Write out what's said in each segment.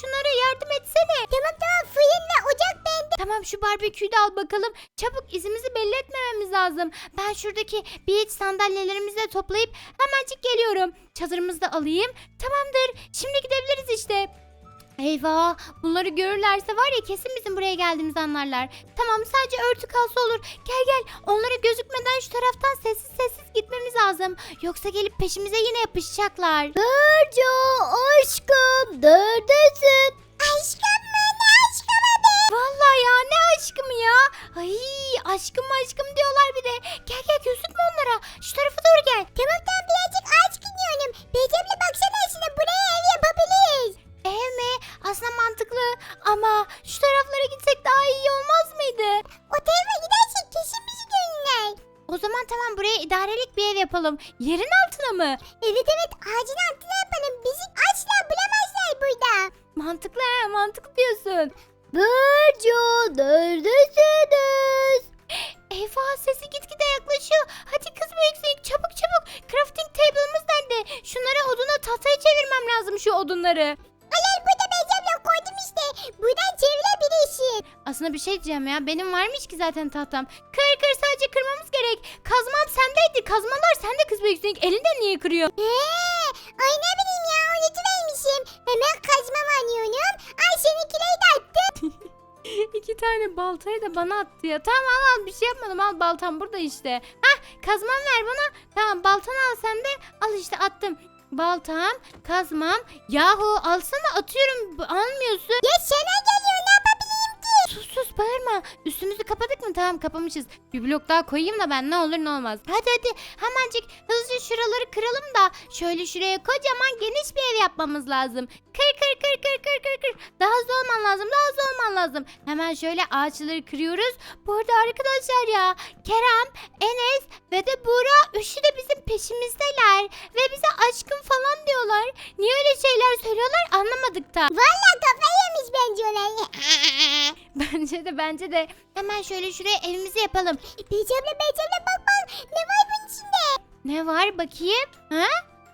şunlara yardım etsene. Tamam tamam fırınla ocak bende. Tamam şu barbeküyü de al bakalım. Çabuk izimizi belli etmememiz lazım. Ben şuradaki beach sandalyelerimizi de toplayıp hemencik geliyorum. Çadırımızı da alayım. Tamamdır. Şimdi gidebiliriz işte. Eyvah bunları görürlerse var ya kesin bizim buraya geldiğimizi anlarlar. Tamam sadece örtü kalsa olur. Gel gel onlara gözükmeden şu taraftan sessiz sessiz gitmemiz lazım. Yoksa gelip peşimize yine yapışacaklar. Burcu aşkım neredesin? Aşkım mı ne aşkım adı? Vallahi ya ne aşkım ya. Ay aşkım aşkım yapalım. Yerin altına mı? Evet evet ağacın altına yapalım. Bizi asla bulamazlar burada. Mantıklı ha mantıklı diyorsun. Burcu neredesiniz? Eyvah sesi gitgide yaklaşıyor. Hadi kız büyüksün çabuk çabuk. Crafting table'ımız nerede? Şunları oduna tahtaya çevirmem lazım şu odunları. Alel burada abla koydum işte. Buradan çevirebilirsin. Aslında bir şey diyeceğim ya. Benim varmış ki zaten tahtam. Sendeydi. Kazmalar sende kız büyüksün. Elinden niye kırıyor? Eee ay ne bileyim ya unutuvermişim. Hemen kazmam alıyorum. Ay seninkileri de attım. İki tane baltayı da bana attı ya. Tamam al al bir şey yapmadım. Al baltam burada işte. Hah kazmam ver bana. Tamam baltanı al sen de. Al işte attım. Baltam, kazmam. Yahu alsana atıyorum. Almıyorsun. Ya sana ki? Sus sus bağırma. Üstümüzü kapadık mı? Tamam kapamışız. Bir blok daha koyayım da ben ne olur ne olmaz. Hadi hadi hemencik hızlıca şuraları kıralım da şöyle şuraya kocaman geniş bir ev yapmamız lazım. Kır kır kır kır kır kır kır. Daha hızlı olman lazım daha hızlı olman lazım. Hemen şöyle ağaçları kırıyoruz. Bu arada arkadaşlar ya Kerem, Enes ve de Buğra üçü de bizim peşimizdeler. Ve bize aşkım falan diyorlar. Niye öyle şeyler söylüyorlar anlamadık da. Valla kafayı yemiş bence de bence de. Hemen şöyle şuraya evimizi yapalım. Beyci abla Beyci abla bak bak ne var bunun içinde? Ne var bakayım? Ha?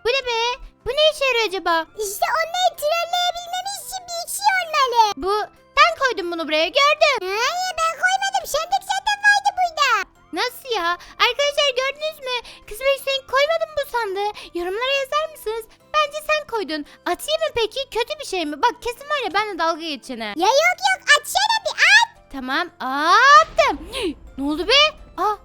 Bu ne be? Bu ne işe yarıyor acaba? İşte onları trolleyebilmemiz için bir şey olmalı. Bu sen koydun bunu buraya gördüm. Hayır ben koymadım. Sandık zaten vardı burada. Nasıl ya? Arkadaşlar gördünüz mü? Kız Hüseyin koymadın mı bu sandığı? Yorumlara yazar mısınız? Bence sen koydun. Atayım mı peki? Kötü bir şey mi? Bak kesin var ya benimle dalga geçene. Ya yok yok atsana bir at. Tamam attım. ne oldu be? Aa,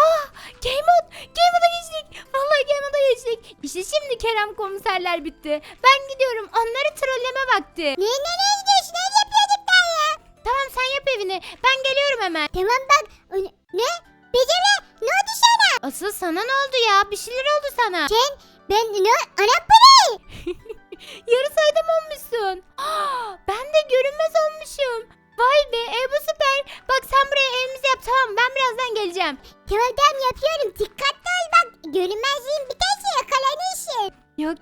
aa Game Mode. Game Mode'a geçtik. Vallahi Game Mode'a geçtik. İşte şimdi Kerem komiserler bitti. Ben gidiyorum. Onları trolleme vakti. Ne nereye gidiyorsun? Ne yapıyorduk ya? Tamam sen yap evini. Ben geliyorum hemen. Tamam bak. Ne? Abla ne oldu sana? Asıl sana ne oldu ya? Bir şeyler oldu sana. Sen ben ne? Ana ne? Yarı saydım olmuşsun. Aa, ben de görünmez olmuşum. Vay be e bu süper. Bak sen buraya evimizi yap tamam ben birazdan geleceğim. Tamam tamam yapıyorum. Dikkatli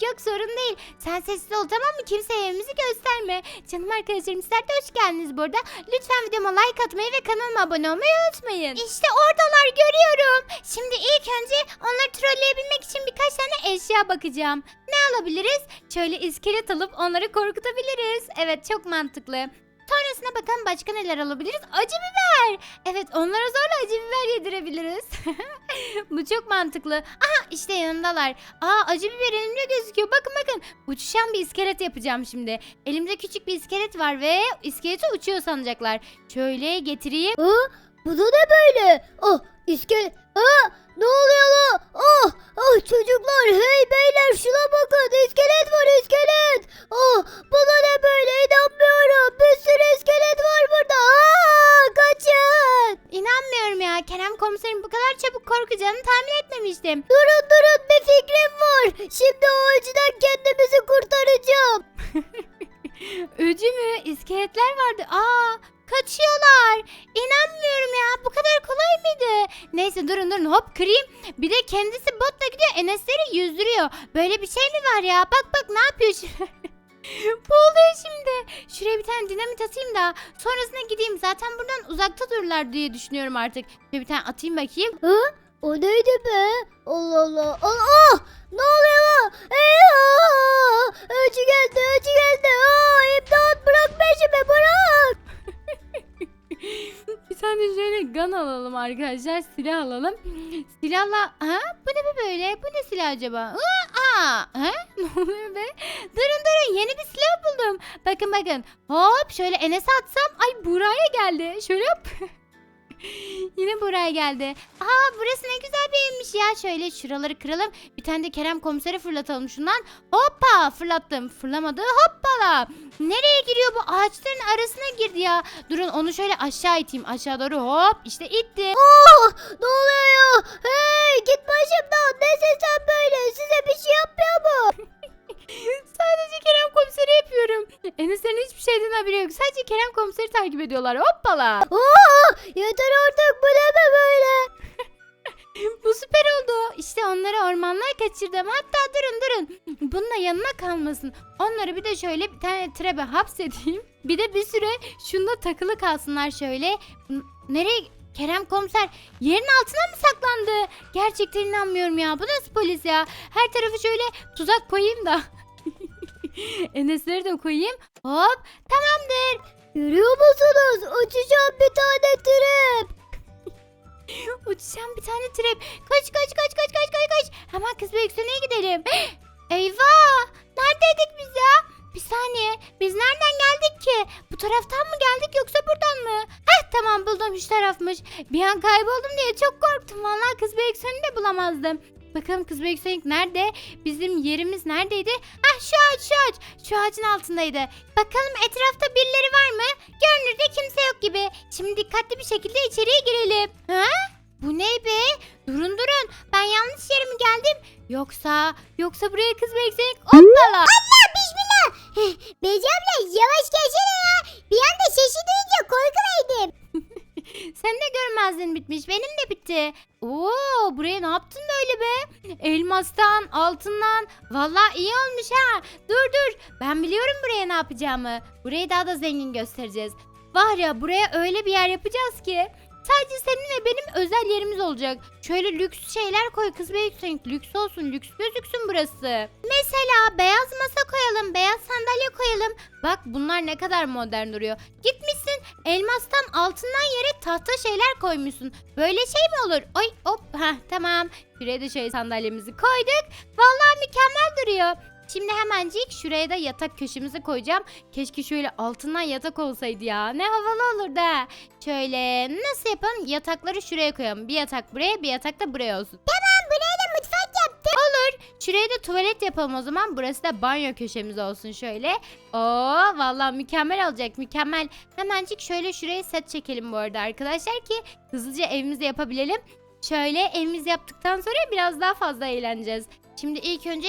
Yok sorun değil. Sen sessiz ol tamam mı? Kimseye evimizi gösterme. Canım arkadaşlarım sizler de hoş geldiniz burada. Lütfen videoma like atmayı ve kanalıma abone olmayı unutmayın. İşte oradalar görüyorum. Şimdi ilk önce onları trolleyebilmek için birkaç tane eşya bakacağım. Ne alabiliriz? Şöyle iskelet alıp onları korkutabiliriz. Evet çok mantıklı. Sonrasına bakalım başka neler alabiliriz? Acı biber. Evet onlara zorla acı biber yedirebiliriz. Bu çok mantıklı. Aha işte yanındalar. Aa acı biber elimde gözüküyor. Bakın bakın. Uçuşan bir iskelet yapacağım şimdi. Elimde küçük bir iskelet var ve iskeleti uçuyor sanacaklar. Şöyle getireyim. Aa, bu da ne böyle? Oh iskelet. Aa, ne oluyor lan? Oh, Ah çocuklar hey beyler şuna bakın iskelet var iskelet. Ah buna ne böyle inanmıyorum. Bir sürü iskelet var burada. Aa, kaçın. İnanmıyorum ya. Kerem komiserin bu kadar çabuk korkacağını tahmin etmemiştim. Durun durun bir fikrim var. Şimdi o acıdan kendimizi kurtaracağım. Öcü mü? İskeletler vardı. Aa, kaçıyorlar. İnanmıyorum ya. Bu kadar kolay mıydı? Neyse durun durun hop kırayım. Bir de kendisi botla gidiyor. Enesleri yüzdürüyor. Böyle bir şey mi var ya? Bak bak ne yapıyor şimdi? Bu oluyor şimdi. Şuraya bir tane dinamit atayım da sonrasında gideyim. Zaten buradan uzakta dururlar diye düşünüyorum artık. Şöyle bir tane atayım bakayım. Hı? O neydi be? Allah Allah. Allah. Arkadaşlar. Silah alalım. Silahla... Ha? Bu ne be böyle? Bu ne silah acaba? Aa! Aa! Ha? Ne oluyor be? Durun durun. Yeni bir silah buldum. Bakın bakın. Hop şöyle Enes'e atsam. Ay buraya geldi. Şöyle yap. Yine buraya geldi. Aa burası ne güzel bir evmiş ya. Şöyle şuraları kıralım. Bir tane de Kerem komisere fırlatalım şundan. Hoppa fırlattım. Fırlamadı. Hoppala. Nereye giriyor bu? Ağaçların arasına girdi ya. Durun onu şöyle aşağı iteyim. Aşağı doğru hop işte itti. Oh, ne oluyor ya? Hey git başımdan. Nesin sen böyle? Size bir şey yapmıyor mu? Sadece Kerem komiseri yapıyorum. Enes'lerin hiçbir şeyden haberi yok. Sadece Kerem komiseri takip ediyorlar. Hoppala. Aa, yeter artık bu ne be böyle? Bu süper oldu. İşte onları ormanlara kaçırdım. Hatta durun durun. Bununla yanına kalmasın. Onları bir de şöyle bir tane trebe hapsedeyim. Bir de bir süre şunda takılı kalsınlar şöyle. Nereye? Kerem komiser yerin altına mı saklandı? Gerçekten inanmıyorum ya. Bu nasıl polis ya? Her tarafı şöyle tuzak koyayım da. Enesleri de koyayım. Hop tamamdır. Görüyor musunuz? Uçacağım bir tane trip. Uçacağım bir tane trap. Kaç kaç kaç kaç kaç kaç kaç. Hemen kız büyüksüneye gidelim. Eyvah! Neredeydik biz ya? Bir saniye. Biz nereden geldik ki? Bu taraftan mı geldik yoksa buradan mı? Tamam buldum şu tarafmış. Bir an kayboldum diye çok korktum. Vallahi kız büyüksünü de bulamazdım. Bakalım kız büyüksünük nerede? Bizim yerimiz neredeydi? Heh şu ağaç şu ağaç. Şu ağacın altındaydı. Bakalım etrafta birileri var mı? Görünürde kimse yok gibi. Şimdi dikkatli bir şekilde içeriye girelim. Ha? Bu ne be? Durun durun. Ben yanlış yere mi geldim? Yoksa yoksa buraya kız bekleyin. Hoppala. Allah bismillah. Beci abla yavaş gelsene ya. Bir anda sesi duyunca korkulaydım. Sen de görmezdin bitmiş. Benim de bitti. Oo, buraya ne yaptın böyle be? Elmastan, altından. Vallahi iyi olmuş ha. Dur dur. Ben biliyorum buraya ne yapacağımı. Burayı daha da zengin göstereceğiz. Var ya buraya öyle bir yer yapacağız ki. Sadece senin ve benim özel yerimiz olacak. Şöyle lüks şeyler koy kız büyüksün. Lüks olsun, lüks gözüksün burası. Mesela beyaz masa koyalım, beyaz sandalye koyalım. Bak bunlar ne kadar modern duruyor. Gitmişsin elmastan altından yere tahta şeyler koymuşsun. Böyle şey mi olur? Ay hop ha tamam. Şuraya da şöyle sandalyemizi koyduk. Vallahi mükemmel duruyor. Şimdi hemencik şuraya da yatak köşemizi koyacağım. Keşke şöyle altından yatak olsaydı ya. Ne havalı olur da. Şöyle nasıl yapalım? Yatakları şuraya koyalım. Bir yatak buraya bir yatak da buraya olsun. Tamam buraya da mutfak yaptım. Şuraya da tuvalet yapalım o zaman. Burası da banyo köşemiz olsun şöyle. Oo vallahi mükemmel olacak mükemmel. Hemencik şöyle şuraya set çekelim bu arada arkadaşlar ki hızlıca evimizi yapabilelim. Şöyle evimizi yaptıktan sonra biraz daha fazla eğleneceğiz. Şimdi ilk önce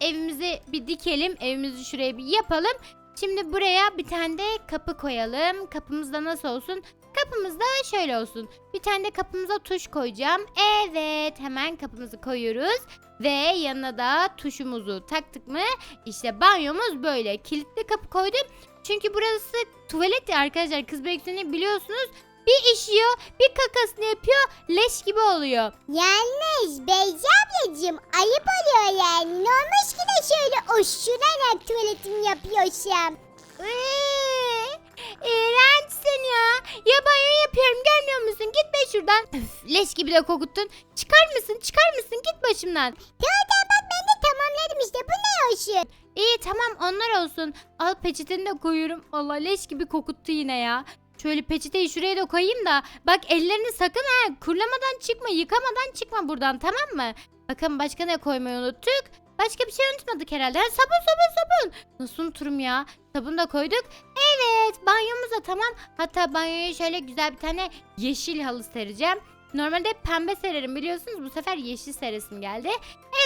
evimizi bir dikelim. Evimizi şuraya bir yapalım. Şimdi buraya bir tane de kapı koyalım. Kapımız da nasıl olsun? Kapımız da şöyle olsun. Bir tane de kapımıza tuş koyacağım. Evet hemen kapımızı koyuyoruz. Ve yanına da tuşumuzu taktık mı? İşte banyomuz böyle. Kilitli kapı koydum. Çünkü burası tuvalet arkadaşlar. Kız beklerini biliyorsunuz. Bir işiyor, bir kakasını yapıyor, leş gibi oluyor. Yalnız Beyci ablacığım ayıp oluyor yani. Ne olmuş ki de şöyle oşurarak tuvaletimi yapıyorsam. Eee, iğrençsin ya. Ya banyo yapıyorum görmüyor musun? Git be şuradan. Öf, leş gibi de kokuttun. Çıkar mısın? Çıkar mısın? Git başımdan. Tamam bak ben de tamamladım işte bu ne olsun. İyi tamam onlar olsun. Al peçeteni de koyuyorum. Allah leş gibi kokuttu yine ya. Şöyle peçeteyi şuraya da koyayım da. Bak ellerini sakın ha. Kurlamadan çıkma, yıkamadan çıkma buradan tamam mı? Bakın başka ne koymayı unuttuk? Başka bir şey unutmadık herhalde. Ha, sabun sabun sabun. Nasıl unuturum ya? Sabun da koyduk. Evet banyomuz da tamam. Hatta banyoya şöyle güzel bir tane yeşil halı sereceğim. Normalde pembe sererim biliyorsunuz. Bu sefer yeşil seresim geldi.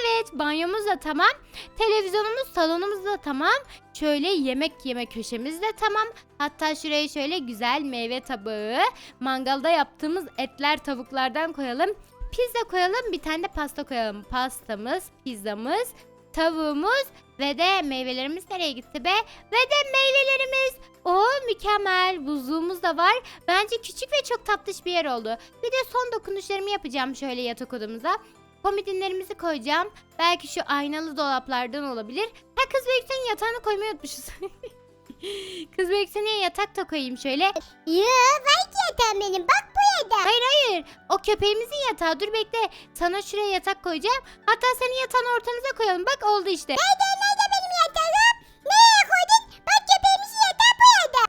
Evet banyomuz da tamam. Televizyonumuz salonumuz da tamam. Şöyle yemek yeme köşemiz de tamam. Hatta şuraya şöyle güzel meyve tabağı. Mangalda yaptığımız etler tavuklardan koyalım. Pizza koyalım bir tane de pasta koyalım. Pastamız, pizzamız, tavuğumuz ve de meyvelerimiz nereye gitti be? Ve de meyvelerimiz. O mükemmel. Buzluğumuz da var. Bence küçük ve çok tatlış bir yer oldu. Bir de son dokunuşlarımı yapacağım şöyle yatak odamıza. Komodinlerimizi koyacağım. Belki şu aynalı dolaplardan olabilir. Ha kız Beksen'in yatağını koymayı unutmuşuz. kız Beksen'e yatak da koyayım şöyle. Yoo var ki yatağım benim bak bu yatağı. Hayır hayır. O köpeğimizin yatağı. Dur bekle. Sana şuraya yatak koyacağım. Hatta senin yatağını ortanıza koyalım. Bak oldu işte. Nerede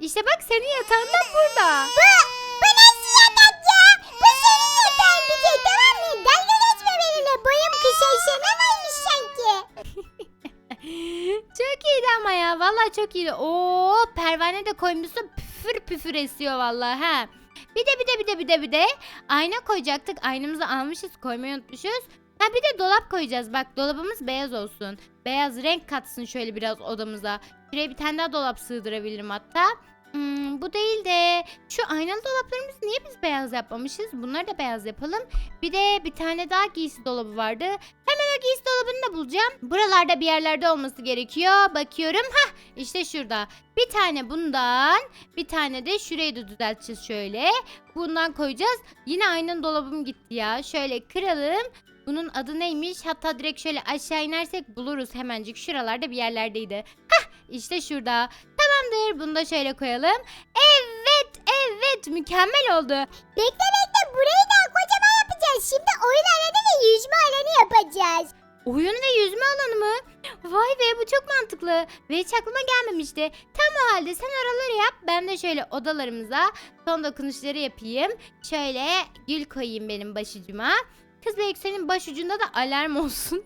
İşte bak senin yatağın da burada. Bu, bu nasıl yatak ya? Bu senin yatağın bir şey tamam mı? Dalga geçme benimle. Boyum kısaysa ne varmış sanki? çok iyiydi ama ya. Vallahi çok iyiydi. Oo pervane de koymuşsun. Püfür püfür esiyor vallahi ha. Bir de bir de bir de bir de bir de ayna koyacaktık. Aynamızı almışız koymayı unutmuşuz. Ha bir de dolap koyacağız. Bak dolabımız beyaz olsun. Beyaz renk katsın şöyle biraz odamıza. Şuraya bir tane daha dolap sığdırabilirim hatta. Hmm, bu değil de şu aynalı dolaplarımızı niye biz beyaz yapmamışız? Bunları da beyaz yapalım. Bir de bir tane daha giysi dolabı vardı. Hemen o giysi dolabını da bulacağım. Buralarda bir yerlerde olması gerekiyor. Bakıyorum. Hah işte şurada. Bir tane bundan. Bir tane de şurayı da düzelteceğiz şöyle. Bundan koyacağız. Yine aynen dolabım gitti ya. Şöyle kıralım. Bunun adı neymiş? Hatta direkt şöyle aşağı inersek buluruz hemencik. Şuralarda bir yerlerdeydi. Hah işte şurada. Tamamdır. Bunu da şöyle koyalım. Evet evet mükemmel oldu. Bekle bekle burayı da kocaman yapacağız. Şimdi oyun alanı ve yüzme alanı yapacağız. Oyun ve yüzme alanı mı? Vay be bu çok mantıklı ve hiç aklıma gelmemişti. Tam o halde sen oraları yap ben de şöyle odalarımıza son dokunuşları yapayım. Şöyle gül koyayım benim başucuma. Kız belki senin başucunda da alarm olsun.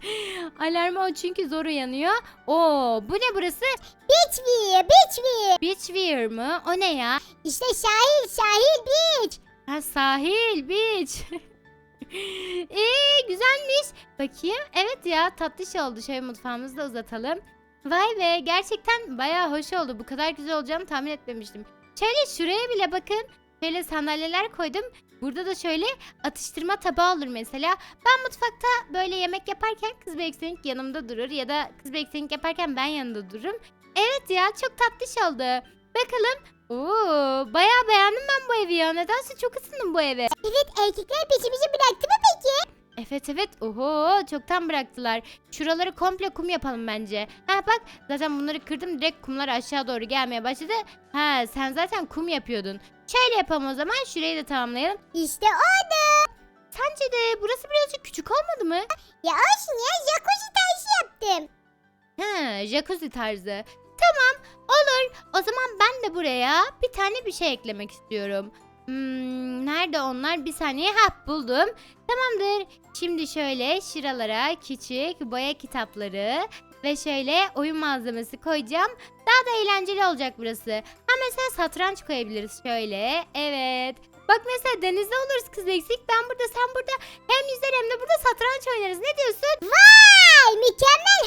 alarm o çünkü zor uyanıyor. Oo bu ne burası? Beach view, beach view. Beach wear mı? O ne ya? İşte sahil, sahil beach. Ha sahil, beach. Eee güzelmiş. Bakayım. Evet ya tatlış oldu. Şöyle mutfağımızı da uzatalım. Vay be gerçekten bayağı hoş oldu. Bu kadar güzel olacağını tahmin etmemiştim. Şöyle şuraya bile bakın. Şöyle sandalyeler koydum. Burada da şöyle atıştırma tabağı olur mesela. Ben mutfakta böyle yemek yaparken kız beksenik yanımda durur ya da kız beksenik yaparken ben yanında dururum. Evet ya çok tatlış oldu. Bakalım. Oo, bayağı beğendim ben bu evi ya. Nedense çok ısındım bu eve. Evet erkekler peşimizi bıraktı mı peki? Evet evet. Oho çoktan bıraktılar. Şuraları komple kum yapalım bence. Ha bak zaten bunları kırdım direkt kumlar aşağı doğru gelmeye başladı. Ha sen zaten kum yapıyordun. Şöyle yapalım o zaman şurayı da tamamlayalım. İşte oldu. Sence de burası birazcık küçük olmadı mı? Ya olsun ya jacuzzi tarzı yaptım. Ha jacuzzi tarzı. Tamam olur. O zaman ben de buraya bir tane bir şey eklemek istiyorum. Hmm, nerede onlar? Bir saniye. Ha buldum. Tamamdır. Şimdi şöyle şuralara küçük boya kitapları ve şöyle oyun malzemesi koyacağım. Daha da eğlenceli olacak burası. Ha mesela satranç koyabiliriz şöyle. Evet. Bak mesela denizde oluruz kız eksik. Ben burada sen burada hem yüzer hem de burada satranç oynarız. Ne diyorsun? Vay mükemmel.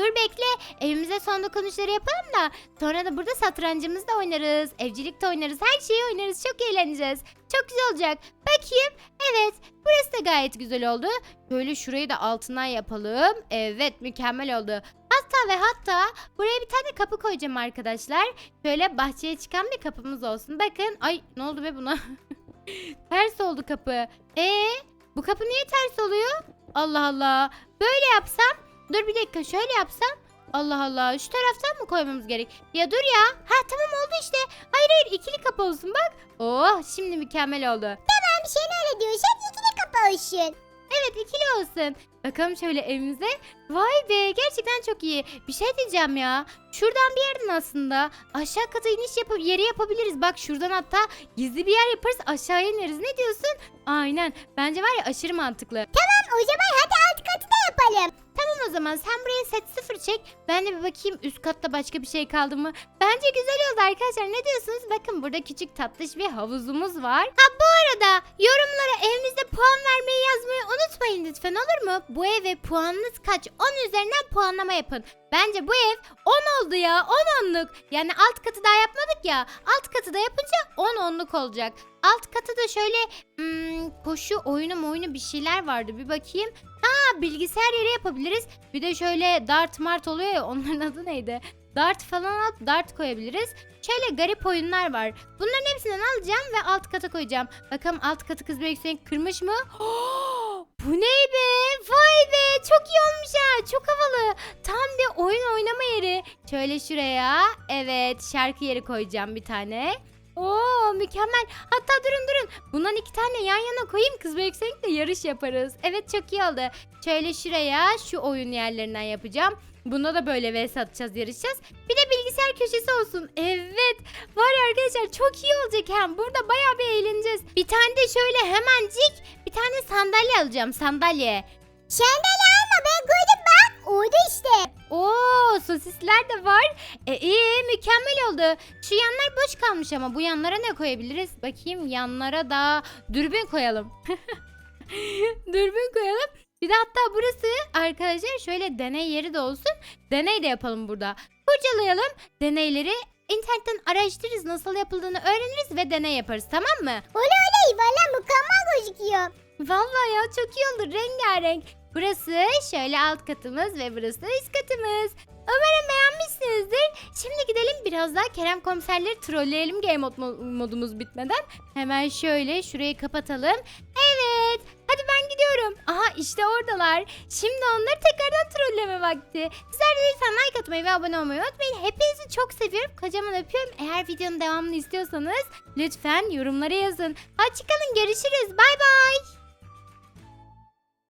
Dur bekle. Evimize son dokunuşları yapalım da sonra da burada satrancımızı da oynarız. Evcilik de oynarız. Her şeyi oynarız. Çok eğleneceğiz. Çok güzel olacak. Bakayım. Evet. Burası da gayet güzel oldu. Böyle şurayı da altından yapalım. Evet mükemmel oldu. Hatta ve hatta buraya bir tane kapı koyacağım arkadaşlar. Şöyle bahçeye çıkan bir kapımız olsun. Bakın. Ay ne oldu be buna? ters oldu kapı. E bu kapı niye ters oluyor? Allah Allah. Böyle yapsam Dur bir dakika şöyle yapsam. Allah Allah şu taraftan mı koymamız gerek? Ya dur ya. Ha tamam oldu işte. Hayır hayır ikili kapı olsun bak. Oh şimdi mükemmel oldu. Tamam sen öyle diyorsan ikili kapı olsun. Evet ikili olsun. Bakalım şöyle evimize. Vay be gerçekten çok iyi. Bir şey diyeceğim ya. Şuradan bir yerden aslında aşağı kata iniş yapıp yeri yapabiliriz. Bak şuradan hatta gizli bir yer yaparız aşağıya ineriz. Ne diyorsun? Aynen. Bence var ya aşırı mantıklı. Tamam o zaman hadi alt katı da yapalım. Tamam o zaman sen buraya set sıfır çek. Ben de bir bakayım üst katta başka bir şey kaldı mı? Bence güzel oldu arkadaşlar. Ne diyorsunuz? Bakın burada küçük tatlış bir havuzumuz var. Ha bu arada yorumlara evimizde puan vermeyi yazmayı unutmayın lütfen olur mu? Bu eve puanınız kaç? 10 üzerinden puanlama yapın. Bence bu ev 10 oldu ya 10 onluk. Yani alt katı daha yapmadık ya. Alt katı da yapınca 10 onluk olacak. Alt katı da şöyle hmm, koşu oyunu oyunu bir şeyler vardı. Bir bakayım. Ha bilgisayar yeri yapabiliriz. Bir de şöyle dart mart oluyor ya onların adı neydi? Dart falan alıp dart koyabiliriz. Şöyle garip oyunlar var. Bunların hepsinden alacağım ve alt kata koyacağım. Bakalım alt katı kız Sonic kırmış mı? Bu ne be? Vay be çok iyi olmuş ha. Çok havalı. Tam bir oyun oynama yeri. Şöyle şuraya. Evet şarkı yeri koyacağım bir tane. Oo mükemmel. Hatta durun durun. Bundan iki tane yan yana koyayım. Kız ve yükselikle yarış yaparız. Evet çok iyi oldu. Şöyle şuraya şu oyun yerlerinden yapacağım. Bunda da böyle vs atacağız yarışacağız. Bir de bilgisayar köşesi olsun. Evet. Var ya arkadaşlar çok iyi olacak hem. Burada bayağı bir eğleneceğiz. Bir tane de şöyle hemencik bir tane sandalye alacağım. Sandalye. Şendele Orada işte. Oo sosisler de var. E iyi mükemmel oldu. Şu yanlar boş kalmış ama bu yanlara ne koyabiliriz? Bakayım yanlara da dürbün koyalım. dürbün koyalım. Bir de hatta burası arkadaşlar şöyle deney yeri de olsun. Deney de yapalım burada. Kurcalayalım deneyleri. internetten araştırırız nasıl yapıldığını öğreniriz ve deney yaparız tamam mı? Öyle öyle valla mükemmel gözüküyor. Vallahi ya çok iyi oldu rengarenk. Burası şöyle alt katımız ve burası da üst katımız. Umarım beğenmişsinizdir. Şimdi gidelim biraz daha Kerem komiserleri trolleyelim game mod mo- modumuz bitmeden. Hemen şöyle şurayı kapatalım. Evet. Hadi ben gidiyorum. Aha işte oradalar. Şimdi onları tekrardan trolleme vakti. Sizler de lütfen like atmayı ve abone olmayı unutmayın. Hepinizi çok seviyorum. Kocaman öpüyorum. Eğer videonun devamını istiyorsanız lütfen yorumlara yazın. Hoşçakalın. Görüşürüz. Bay bay.